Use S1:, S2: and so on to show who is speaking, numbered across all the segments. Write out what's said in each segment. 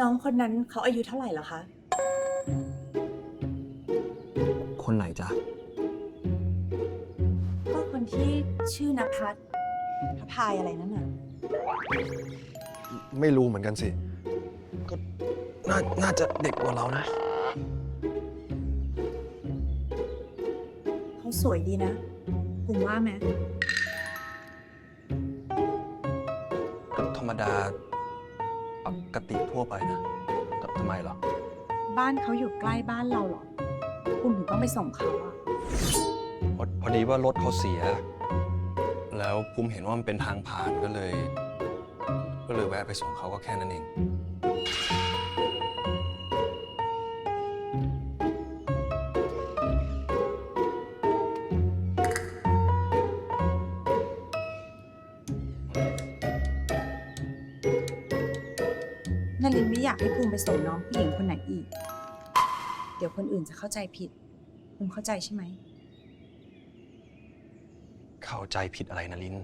S1: น้องคนนั้นเขาอายุเท่าไหร่แล้วคะ
S2: คนไหนจ๊ะ
S1: ก็คนที่ชื่อนภัสพระพายอะไรนั่นน่ะ
S3: ไม่รู้เหมือนกันสิ ก็น่าน่าจะเด็กกว่าเรานะ
S1: เขาสวยดีนะ คุณว่าไหม
S3: ก็ธรรมดา ปกติทั่วไปนะททำไมเหรอ
S1: บ้านเขาอยู่ใกล้บ้านเราเหรอ คุณถึงต้องไปส่งเขาอะ
S3: พอพอดีว่ารถเขาเสีย แล้วภูมิเห็นว่ามันเป็นทางผ่านก็เลย ก็เลยแวะไปส่งเขาก็แค่นั้นเอง
S1: นารินไม่อยากให้ภูมิไปส่งน้องผู้หญิงคนไหนอีก เดี๋ยวคนอื่นจะเข้าใจผิด ภูมิเข้าใจใช่ไหม
S3: เข้าใจผิดอะไรนะลิน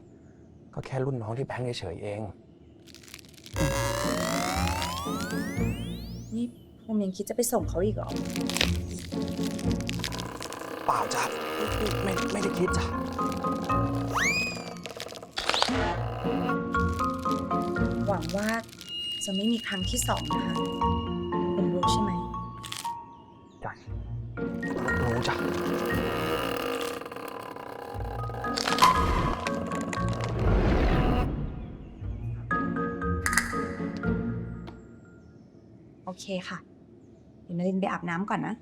S3: ก็แค่รุ่นน้องที่แบงค์เฉยๆเอง
S1: นี่ภูมิยังคิดจะไปส่งเขาอีกเหรอ
S3: เปล่าจ้ะไม่ไม่ได้คิดจ้ะ
S1: หวังว่า จะไม่มีครั้งที่สองนะคะคุณรู้ใช่ไหม
S3: จ้ะรู้จ้ะ
S1: โอเคค่ะ เดี๋ยวนารินไปอาบน้ำก่อนนะ